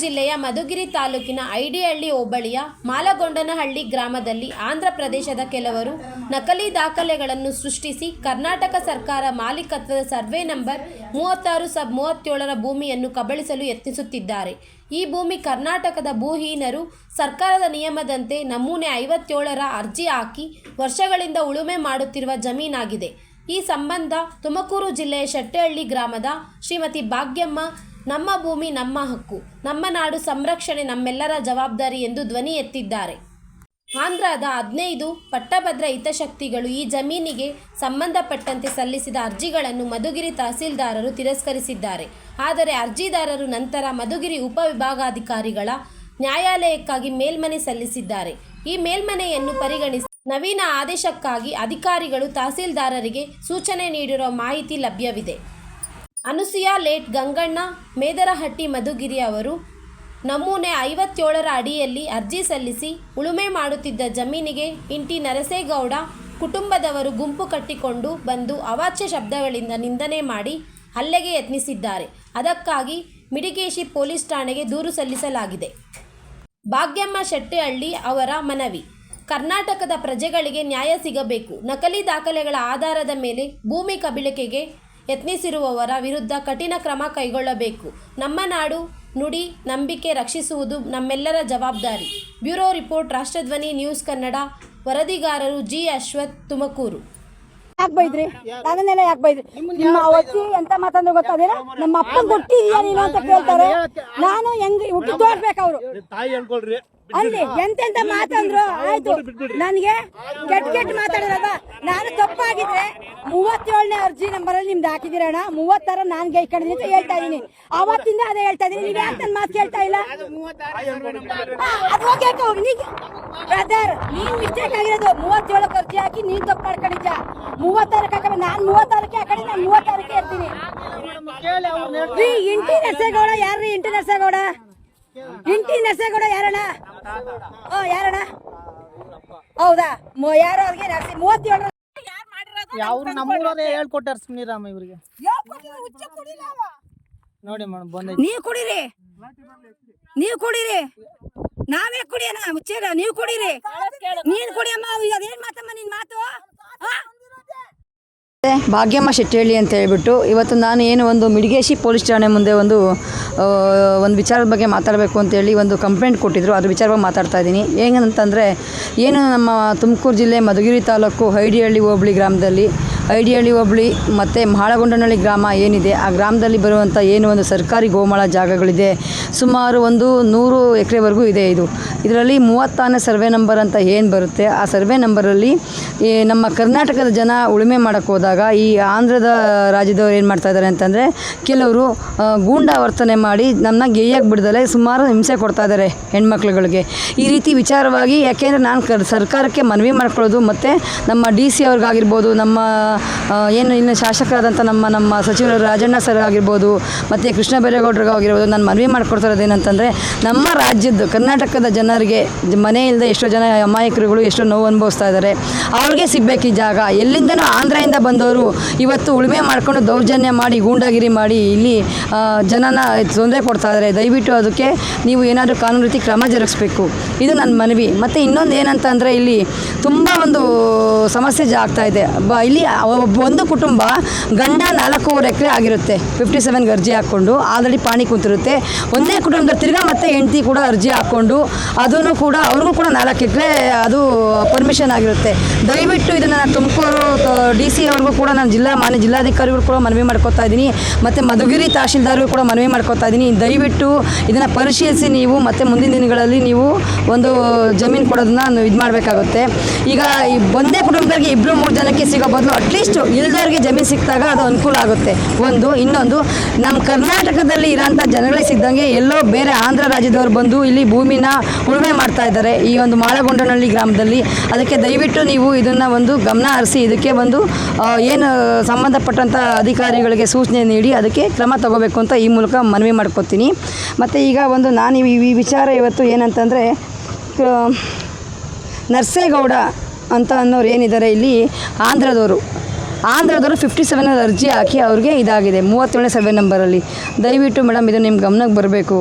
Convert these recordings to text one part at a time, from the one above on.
ಜಿಲ್ಲೆಯ ಮಧುಗಿರಿ ತಾಲೂಕಿನ ಐಡಿಹಳ್ಳಿ ಹೋಬಳಿಯ ಮಾಲಗೊಂಡನಹಳ್ಳಿ ಗ್ರಾಮದಲ್ಲಿ ಆಂಧ್ರ ಪ್ರದೇಶದ ಕೆಲವರು ನಕಲಿ ದಾಖಲೆಗಳನ್ನು ಸೃಷ್ಟಿಸಿ ಕರ್ನಾಟಕ ಸರ್ಕಾರ ಮಾಲೀಕತ್ವದ ಸರ್ವೆ ನಂಬರ್ ಮೂವತ್ತಾರು ಸಬ್ ಮೂವತ್ತೇಳರ ಭೂಮಿಯನ್ನು ಕಬಳಿಸಲು ಯತ್ನಿಸುತ್ತಿದ್ದಾರೆ. ಈ ಭೂಮಿ ಕರ್ನಾಟಕದ ಭೂಹೀನರು ಸರ್ಕಾರದ ನಿಯಮದಂತೆ ನಮೂನೆ ಐವತ್ತೇಳರ ಅರ್ಜಿ ಹಾಕಿ ವರ್ಷಗಳಿಂದ ಉಳುಮೆ ಮಾಡುತ್ತಿರುವ ಜಮೀನಾಗಿದೆ. ಈ ಸಂಬಂಧ ತುಮಕೂರು ಜಿಲ್ಲೆಯ ಶೆಟ್ಟಹಳ್ಳಿ ಗ್ರಾಮದ ಶ್ರೀಮತಿ ಭಾಗ್ಯಮ್ಮ ನಮ್ಮ ಭೂಮಿ ನಮ್ಮ ಹಕ್ಕು, ನಮ್ಮ ನಾಡು ಸಂರಕ್ಷಣೆ ನಮ್ಮೆಲ್ಲರ ಜವಾಬ್ದಾರಿ ಎಂದು ಧ್ವನಿ ಎತ್ತಿದ್ದಾರೆ. ಆಂಧ್ರದ ಹದಿನೈದು ಪಟ್ಟಭದ್ರ ಹಿತಶಕ್ತಿಗಳು ಈ ಜಮೀನಿಗೆ ಸಂಬಂಧಪಟ್ಟಂತೆ ಸಲ್ಲಿಸಿದ ಅರ್ಜಿಗಳನ್ನು ಮಧುಗಿರಿ ತಹಸೀಲ್ದಾರರು ತಿರಸ್ಕರಿಸಿದ್ದಾರೆ. ಆದರೆ ಅರ್ಜಿದಾರರು ನಂತರ ಮಧುಗಿರಿ ಉಪವಿಭಾಗಾಧಿಕಾರಿಗಳ ನ್ಯಾಯಾಲಯಕ್ಕಾಗಿ ಮೇಲ್ಮನೆ ಸಲ್ಲಿಸಿದ್ದಾರೆ. ಈ ಮೇಲ್ಮನೆಯನ್ನು ಪರಿಗಣಿಸಿ ನವೀನ ಆದೇಶಕ್ಕಾಗಿ ಅಧಿಕಾರಿಗಳು ತಹಸೀಲ್ದಾರರಿಗೆ ಸೂಚನೆ ನೀಡಿರುವ ಮಾಹಿತಿ ಲಭ್ಯವಿದೆ. ಅನುಸೂಯ ಲೇಟ್ ಗಂಗಣ್ಣ, ಮೇದರಹಟ್ಟಿ ಮಧುಗಿರಿ ಅವರು ನಮೂನೆ ಐವತ್ತೇಳರ ಅಡಿಯಲ್ಲಿ ಅರ್ಜಿ ಸಲ್ಲಿಸಿ ಉಳುಮೆ ಮಾಡುತ್ತಿದ್ದ ಜಮೀನಿಗೆ ಇಂಟಿ ನರಸೇಗೌಡ ಕುಟುಂಬದವರು ಗುಂಪು ಕಟ್ಟಿಕೊಂಡು ಬಂದು ಅವಾಚ್ಯ ಶಬ್ದಗಳಿಂದ ನಿಂದನೆ ಮಾಡಿ ಹಲ್ಲೆಗೆ ಯತ್ನಿಸಿದ್ದಾರೆ. ಅದಕ್ಕಾಗಿ ಮಿಡಿಗೇಶಿ ಪೊಲೀಸ್ ಠಾಣೆಗೆ ದೂರು ಸಲ್ಲಿಸಲಾಗಿದೆ. ಭಾಗ್ಯಮ್ಮ ಶೆಟ್ಟಿಹಳ್ಳಿ ಅವರ ಮನವಿ. ಕರ್ನಾಟಕದ ಪ್ರಜೆಗಳಿಗೆ ನ್ಯಾಯ ಸಿಗಬೇಕು. ನಕಲಿ ದಾಖಲೆಗಳ ಆಧಾರದ ಮೇಲೆ ಭೂಮಿ ಕಬಳಿಕೆಗೆ ಯತ್ನಿಸಿರುವವರ ವಿರುದ್ಧ ಕಠಿಣ ಕ್ರಮ ಕೈಗೊಳ್ಳಬೇಕು. ನಮ್ಮ ನಾಡು ನುಡಿ ನಂಬಿಕೆ ರಕ್ಷಿಸುವುದು ನಮ್ಮೆಲ್ಲರ ಜವಾಬ್ದಾರಿ. Bureau report Rashtradhwani news Kannada ವರದಿಗಾರರು G. Ashwath Tumakuru. ಯಾಕೆ ಬೈದ್ರಿ? ನನ್ನನ್ನೆಲ್ಲ ಯಾಕೆ ಬೈದ್ರಿ? ನಿಮ್ಮ ಅವತ್ತಿ ಎಂತ ಮಾತಂದ್ರೆ ಗೊತ್ತಾದಿಲ್ಲ ನಮ್ಮ ಅಪ್ಪನ ಹುಟ್ಟಿದ್ಯಾ ನೀನು ಅಂತ ಕೇಳ್ತಾರೆ. ನಾನು ಹೆಂಗ್ ಹುಟ್ಟಿ ತೋರ್ಬೇಕು ಅವರು? ತಾಯಿ ಅನ್ಕೊಳ್ರಿ ಅಲ್ಲಿ ಎಂತೆಂತ ಮಾತಂದ್ರು? ಆಯ್ತು. ನನ್ಗೆ ಕೆಟ್ಟ ಕೆಟ್ಟ ಮಾತಾಡಿದ್ರಲ್ಲ ನಾನು ತಪ್ಪಾಗಿದ್ರೆ ಮೂವತ್ತೇಳನೇ ಅರ್ಜಿ ನಂಬರ್ ಅಲ್ಲಿ ನಿಮ್ದು ಹಾಕಿದಿರಣ್ಣ ಮೂವತ್ತರ ನಾನ್ ಗೈಕೊಂಡಿದ್ದೀನಿ ಅಂತ ಹೇಳ್ತಾ ಇದೀನಿ ಅವತ್ತಿಂದ ಅದೇ ಹೇಳ್ತಾ ಇದೀನಿ ನೀವ್ ಯಾಕೆ ನನ್ನ ಮಾತು ಕೇಳ್ತಾ ಇಲ್ಲ? ಅದು ಹೋಗಿ ಹೋಗಿ ಬ್ರದರ್ ನೀನ್ ಮಿಸ್ಟೇಕ್ ಆಗಿರೋದು. ಮೂವತ್ತೇಳಕ್ಕೆ ಅರ್ಜಿ ಹಾಕಿ ನೀನ್ ತಪ್ಪು ಮಾಡ್ಕೊಂಡಿದ್ದ ಮೂವತ್ತಾರಕ್ಕೆ ಹಾಕಿ ನಾನ್ ಮೂವತ್ತಾರಕ್ಕೆ ಹಾಕಿ ನಾನು ಮೂವತ್ತಾರಕ್ಕೆ ಇರ್ತೀನಿ. ಇಂಟಿ ನರ್ಸೇಗೌಡ ಯಾರ್ರಿ ಇಂಟಿ ನರ್ಸೇಗೌಡ? ಇಂಟಿ ನರ್ಸೇಗೌಡ ಯಾರಣ್ಣ? ಓ ಯಾರಣ್ಣ? ಹೌದಾ? ಮೊ- ಯಾರು ಅವ್ರಿಗೆ ನರ್ಸಿ ಮೂವತ್ತೇಳು ಅವ್ರು ನಮ್ಮೂರವರೇ ಹೇಳ್ಕೊಟ್ಟಾರ ಸುಮ್ನಿರಾಮ ಇವ್ರಿಗೆ. ನೋಡಿ ಮೇಡಮ್ ಬಂದ ನೀವು ಕುಡೀರಿ. ನೀವು ಕುಡೀರಿ. ನಾವೇ ಕುಡಿಯೋಣ ಮುಚ್ಚೇರ ನೀವು ಕುಡೀರಿ. ನೀನ್ ಕುಡಿಯಮ್ಮ ಅದೇನ್ ಮಾತಮ್ಮ ನಿನ್ ಮಾತು? ಭಾಗ್ಯಮ್ಮ ಶೆಟ್ಟಿಹಳ್ಳಿ ಅಂತ ಹೇಳ್ಬಿಟ್ಟು ಇವತ್ತು ನಾನು ಏನು ಒಂದು ಮಿಡಿಗೇಶಿ ಪೊಲೀಸ್ ಠಾಣೆ ಮುಂದೆ ಒಂದು ಒಂದು ವಿಚಾರದ ಬಗ್ಗೆ ಮಾತಾಡಬೇಕು ಅಂತೇಳಿ ಒಂದು ಕಂಪ್ಲೇಂಟ್ ಕೊಟ್ಟಿದ್ದರು ಅದ್ರ ವಿಚಾರವಾಗಿ ಮಾತಾಡ್ತಾ ಇದ್ದೀನಿ. ಏನಂತಂದರೆ ಏನು ನಮ್ಮ ತುಮಕೂರು ಜಿಲ್ಲೆ ಮಧುಗಿರಿ ತಾಲೂಕು ಹೈಡಿಹಳ್ಳಿ ಹೋಬಳಿ ಗ್ರಾಮದಲ್ಲಿ ಐಡಿಹಳ್ಳಿ ಹೋಬಳಿ ಮತ್ತು ಮಹಾಳಗೊಂಡನಹಳ್ಳಿ ಗ್ರಾಮ ಏನಿದೆ? ಆ ಗ್ರಾಮದಲ್ಲಿ ಬರುವಂಥ ಏನು ಒಂದು ಸರ್ಕಾರಿ ಗೋಮಾಳ ಜಾಗಗಳಿದೆ? ಸುಮಾರು ಒಂದು ನೂರು ಎಕರೆವರೆಗೂ ಇದೆ ಇದು. ಇದರಲ್ಲಿ ಮೂವತ್ತಾರನೇ ಸರ್ವೆ ನಂಬರ್ ಅಂತ ಏನು ಬರುತ್ತೆ? ಆ ಸರ್ವೆ ನಂಬರಲ್ಲಿ ನಮ್ಮ ಕರ್ನಾಟಕದ ಜನ ಉಳುಮೆ ಮಾಡೋಕ್ಕೆ ಈ ಆಂಧ್ರದ ರಾಜ್ಯದವ್ರು ಏನು ಮಾಡ್ತಾ ಇದ್ದಾರೆ ಅಂತಂದರೆ ಕೆಲವರು ಗೂಂಡಾ ವರ್ತನೆ ಮಾಡಿ ನನ್ನ ಗೆಯ್ಯಕ್ಕೆ ಬಿಡ್ದಲೆ ಸುಮಾರು ಹಿಂಸೆ ಕೊಡ್ತಾ ಇದ್ದಾರೆ ಹೆಣ್ಮಕ್ಳುಗಳಿಗೆ. ಈ ರೀತಿ ವಿಚಾರವಾಗಿ ಯಾಕೆಂದರೆ ನಾನು ಕರ್ ಸರ್ಕಾರಕ್ಕೆ ಮನವಿ ಮಾಡ್ಕೊಳ್ಳೋದು ಮತ್ತು ನಮ್ಮ ಡಿ ಸಿ ಅವ್ರಿಗಾಗಿರ್ಬೋದು, ನಮ್ಮ ಏನು ಇನ್ನು ಶಾಸಕರಾದಂಥ ನಮ್ಮ ನಮ್ಮ ಸಚಿವರು ರಾಜಣ್ಣ ಸರ್ ಆಗಿರ್ಬೋದು, ಮತ್ತು ಕೃಷ್ಣ ಬೈರೇಗೌಡರಿಗಾಗಿರ್ಬೋದು ನಾನು ಮನವಿ ಮಾಡ್ಕೊಡ್ತಿರೋದು ಏನಂತಂದರೆ, ನಮ್ಮ ರಾಜ್ಯದ ಕರ್ನಾಟಕದ ಜನರಿಗೆ ಮನೆ ಇಲ್ಲದೆ ಎಷ್ಟೋ ಜನ ಅಮಾಯಕರುಗಳು ಎಷ್ಟೋ ನೋವು ಅನುಭವಿಸ್ತಾ ಇದ್ದಾರೆ. ಅವ್ರಿಗೆ ಸಿಗಬೇಕು ಈ ಜಾಗ. ಎಲ್ಲಿಂದನೂ ಆಂಧ್ರದಿಂದ ಬಂದವರು ಇವತ್ತು ಉಳುಮೆ ಮಾಡಿಕೊಂಡು ದೌರ್ಜನ್ಯ ಮಾಡಿ, ಗೂಂಡಾಗಿರಿ ಮಾಡಿ ಇಲ್ಲಿ ಜನನ ತೊಂದರೆ ಕೊಡ್ತಾ ಇದ್ದಾರೆ. ದಯವಿಟ್ಟು ಅದಕ್ಕೆ ನೀವು ಏನಾದರೂ ಕಾನೂನು ರೀತಿ ಕ್ರಮ ಜರುಗಿಸ್ಬೇಕು. ಇದು ನನ್ನ ಮನವಿ. ಮತ್ತು ಇನ್ನೊಂದು ಏನಂತ ಅಂದರೆ ಇಲ್ಲಿ ತುಂಬ ಒಂದು ಸಮಸ್ಯೆ ಜಾಗ್ತಾ ಇದೆ. ಬ, ಇಲ್ಲಿ ಒಂದು ಕುಟುಂಬ ಗಂಡ ನಾಲ್ಕೂವರೆ ಎಕರೆ ಆಗಿರುತ್ತೆ. ಫಿಫ್ಟಿ ಸೆವೆನ್ಗೆ ಅರ್ಜಿ ಹಾಕ್ಕೊಂಡು ಆಲ್ರೆಡಿ ಪಾಣಿ ಕೂತಿರುತ್ತೆ. ಒಂದೇ ಕುಟುಂಬದ ತಿರ್ಗಾ ಮತ್ತೆ ಹೆಂಡತಿ ಕೂಡ ಅರ್ಜಿ ಹಾಕ್ಕೊಂಡು ಅದನ್ನು ಕೂಡ ಅವ್ರಿಗೂ ಕೂಡ ನಾಲ್ಕು ಎಕರೆ ಅದು ಪರ್ಮಿಷನ್ ಆಗಿರುತ್ತೆ. ದಯವಿಟ್ಟು ಇದನ್ನು ನಾನು ತುಮಕೂರು ಡಿ ಸಿ ಅವ್ರಿಗೂ ಕೂಡ ನಾನು ಜಿಲ್ಲಾ ಮಾನ್ಯ ಜಿಲ್ಲಾಧಿಕಾರಿಗಳು ಕೂಡ ಮನವಿ ಮಾಡ್ಕೋತಾ ಇದ್ದೀನಿ. ಮತ್ತು ಮಧುಗಿರಿ ತಹಶೀಲ್ದಾರ್ಗೂ ಕೂಡ ಮನವಿ ಮಾಡ್ಕೊತಾ ಇದ್ದೀನಿ. ದಯವಿಟ್ಟು ಇದನ್ನು ಪರಿಶೀಲಿಸಿ ನೀವು ಮತ್ತು ಮುಂದಿನ ದಿನಗಳಲ್ಲಿ ನೀವು ಒಂದು ಜಮೀನು ಕೊಡೋದನ್ನ ಇದು ಮಾಡಬೇಕಾಗುತ್ತೆ. ಈಗ ಈ ಒಂದೇ ಕುಟುಂಬಗಳಿಗೆ ಇಬ್ಬರು ಮೂರು ಜನಕ್ಕೆ ಸಿಗೋ ಬದಲು ಅಟ್ಲೀಸ್ಟ್ ಇಲ್ದವ್ರಿಗೆ ಜಮೀನು ಸಿಕ್ಕಿದಾಗ ಅದು ಅನುಕೂಲ ಆಗುತ್ತೆ. ಒಂದು, ಇನ್ನೊಂದು, ನಮ್ಮ ಕರ್ನಾಟಕದಲ್ಲಿ ಇರೋಂಥ ಜನಗಳೇ ಸಿದ್ದಂಗೆ ಎಲ್ಲೋ ಬೇರೆ ಆಂಧ್ರ ರಾಜ್ಯದವರು ಬಂದು ಇಲ್ಲಿ ಭೂಮಿನ ಉಳುಮೆ ಮಾಡ್ತಾ ಇದ್ದಾರೆ. ಈ ಒಂದು ಮಾಳಗೊಂಡನಹಳ್ಳಿ ಗ್ರಾಮದಲ್ಲಿ ಅದಕ್ಕೆ ದಯವಿಟ್ಟು ನೀವು ಇದನ್ನು ಒಂದು ಗಮನ ಹರಿಸಿ, ಇದಕ್ಕೆ ಒಂದು ಏನು ಸಂಬಂಧಪಟ್ಟಂಥ ಅಧಿಕಾರಿಗಳಿಗೆ ಸೂಚನೆ ನೀಡಿ ಅದಕ್ಕೆ ಕ್ರಮ ತಗೋಬೇಕು ಅಂತ ಈ ಮೂಲಕ ಮನವಿ ಮಾಡ್ಕೊತೀನಿ. ಮತ್ತು ಈಗ ಒಂದು ನಾನು ಈ ಈ ವಿಚಾರ ಇವತ್ತು ಏನಂತಂದರೆ ನರ್ಸೇಗೌಡ ಅಂತ ಅನ್ನೋರು ಏನಿದ್ದಾರೆ ಇಲ್ಲಿ, ಆಂಧ್ರದವರು. ಆಂಧ್ರದವರು ಫಿಫ್ಟಿ ಸೆವೆನ್ ಅರ್ಜಿ ಹಾಕಿ ಅವ್ರಿಗೆ ಇದಾಗಿದೆ. ಮೂವತ್ತೇಳನೇ ಸರ್ವೆ ನಂಬರಲ್ಲಿ ದಯವಿಟ್ಟು ಮೇಡಮ್ ಇದು ನಿಮ್ಮ ಗಮನಕ್ಕೆ ಬರಬೇಕು.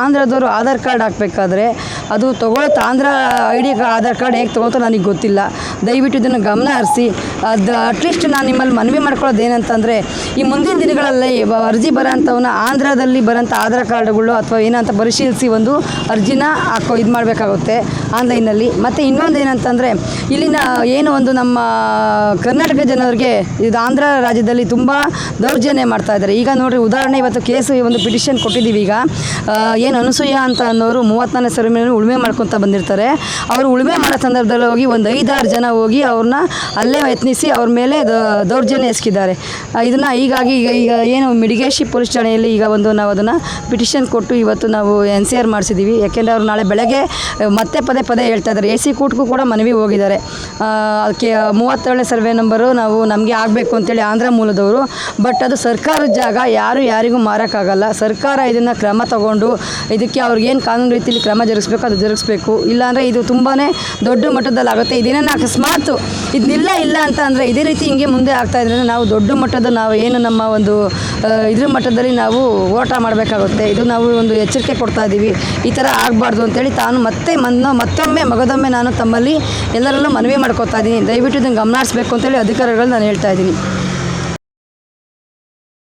ಆಂಧ್ರದವರು ಆಧಾರ್ ಕಾರ್ಡ್ ಹಾಕಬೇಕಾದ್ರೆ ಅದು ತೊಗೊಳತ್ತೆ Andhra I D Aadhaar card ಹೇಗೆ ತೊಗೊಳ್ತೋ ನನಗೆ ಗೊತ್ತಿಲ್ಲ. ದಯವಿಟ್ಟು ಇದನ್ನು ಗಮನ ಹರಿಸಿ. ಅದು ಅಟ್ಲೀಸ್ಟ್ ನಾನು ನಿಮ್ಮಲ್ಲಿ ಮನವಿ ಮಾಡ್ಕೊಳ್ಳೋದು ಏನಂತಂದರೆ, ಈ ಮುಂದಿನ ದಿನಗಳಲ್ಲಿ ಅರ್ಜಿ ಬರೋಂಥವನ್ನ ಆಂಧ್ರದಲ್ಲಿ ಬರೋಂಥ ಆಧಾರ್ ಕಾರ್ಡ್ಗಳು ಅಥವಾ ಏನಂತ ಪರಿಶೀಲಿಸಿ ಒಂದು ಅರ್ಜಿನ ಹಾಕೋ ಇದು ಮಾಡಬೇಕಾಗುತ್ತೆ ಆನ್ಲೈನಲ್ಲಿ. ಮತ್ತು ಇನ್ನೊಂದು ಏನಂತಂದರೆ, ಇಲ್ಲಿನ ಏನು ಒಂದು ನಮ್ಮ ಕರ್ನಾಟಕ ಜನರಿಗೆ ಇದು ಆಂಧ್ರ ರಾಜ್ಯದಲ್ಲಿ ತುಂಬ ದೌರ್ಜನ್ಯ ಮಾಡ್ತಾ ಇದ್ದಾರೆ. ಈಗ ನೋಡಿರಿ, ಉದಾಹರಣೆ ಇವತ್ತು ಕೇಸು ಒಂದು ಪಿಟಿಷನ್ ಕೊಟ್ಟಿದ್ದೀವಿ ಈಗ. ಏನು ಅನಸೂಯ ಅಂತ ಅನ್ನೋರು ಮೂವತ್ತನೇ ಸಾವಿರ ಮೇಲೆ ಉಳುಮೆ ಮಾಡ್ಕೊತ ಬಂದಿರ್ತಾರೆ. ಅವರು ಉಳುಮೆ ಮಾಡೋ ಸಂದರ್ಭದಲ್ಲಿ ಹೋಗಿ ಒಂದು ಐದಾರು ಜನ ಹೋಗಿ ಅವ್ರನ್ನ ಅಲ್ಲೇ ಯತ್ನಿಸಿ ಅವ್ರ ಮೇಲೆ ದೌರ್ಜನ್ಯ ಎಸ್ಕಿದ್ದಾರೆ ಇದನ್ನ ಹೀಗಾಗಿ ಈಗ ಈಗ ಏನು ಮಿಡಿಗೇಶಿ ಪೊಲೀಸ್ ಠಾಣೆಯಲ್ಲಿ ಈಗ ಒಂದು ನಾವು ಅದನ್ನು ಪಿಟಿಷನ್ ಕೊಟ್ಟು ಇವತ್ತು ನಾವು ಎನ್ ಸಿ ಆರ್ ಮಾಡಿಸಿದ್ದೀವಿ ಯಾಕೆಂದರೆ ಅವ್ರು ನಾಳೆ ಬೆಳಗ್ಗೆ ಮತ್ತೆ ಪದೇ ಪದೇ ಹೇಳ್ತಾ ಇದ್ದಾರೆ. ಎ ಸಿ ಕೂಟ್ಗೂ ಕೂಡ ಮನವಿ ಹೋಗಿದ್ದಾರೆ. ಅದಕ್ಕೆ ಮೂವತ್ತೇಳನೇ ಸರ್ವೆ ನಂಬರು ನಾವು ನಮಗೆ ಆಗಬೇಕು ಅಂತೇಳಿ ಆಂಧ್ರ ಮೂಲದವರು. ಬಟ್ ಅದು ಸರ್ಕಾರದ ಜಾಗ, ಯಾರು ಯಾರಿಗೂ ಮಾರೋಕ್ಕಾಗಲ್ಲ. ಸರ್ಕಾರ ಇದನ್ನು ಕ್ರಮ ತಗೊಂಡು ಇದಕ್ಕೆ ಅವ್ರಿಗೇನು ಕಾನೂನು ರೀತಿಯಲ್ಲಿ ಕ್ರಮ ಜರುಗಿಸ್ಬೇಕು, ಅದು ಜರುಗಿಸ್ಬೇಕು. ಇಲ್ಲಾಂದರೆ ಇದು ತುಂಬಾ ದೊಡ್ಡ ಮಟ್ಟದಲ್ಲಿ ಆಗುತ್ತೆ ಇದೇನ ಅಕಸ್ಮಾತ್ ಇದನ್ನೆಲ್ಲ ಇಲ್ಲ ಅಂತ ಅಂದರೆ ಇದೇ ರೀತಿ ಹಿಂಗೆ ಮುಂದೆ ಆಗ್ತಾ ಇದ್ರೆ ನಾವು ದೊಡ್ಡ ಮಟ್ಟದ ನಾವು ಏನು ನಮ್ಮ ಒಂದು ಇದ್ರ ಮಟ್ಟದಲ್ಲಿ ನಾವು ಓಟ ಮಾಡಬೇಕಾಗುತ್ತೆ. ಇದು ನಾವು ಒಂದು ಎಚ್ಚರಿಕೆ ಕೊಡ್ತಾ ಇದ್ದೀವಿ ಈ ಥರ ಆಗಬಾರ್ದು ಅಂತೇಳಿ ತಾನು ಮತ್ತೆ ಮನ್ನ ಮತ್ತೊಮ್ಮೆ ಮಗದೊಮ್ಮೆ ನಾನು ತಮ್ಮಲ್ಲಿ ಎಲ್ಲರಲ್ಲೂ ಮನವಿ ಮಾಡ್ಕೊತಾ ಇದ್ದೀನಿ ದಯವಿಟ್ಟು ಇದನ್ನು ಗಮನ ಹರಿಸ್ಬೇಕು ಅಂತೇಳಿ ಅಧಿಕಾರಿಗಳು ನಾನು ಹೇಳ್ತಾ ಇದ್ದೀನಿ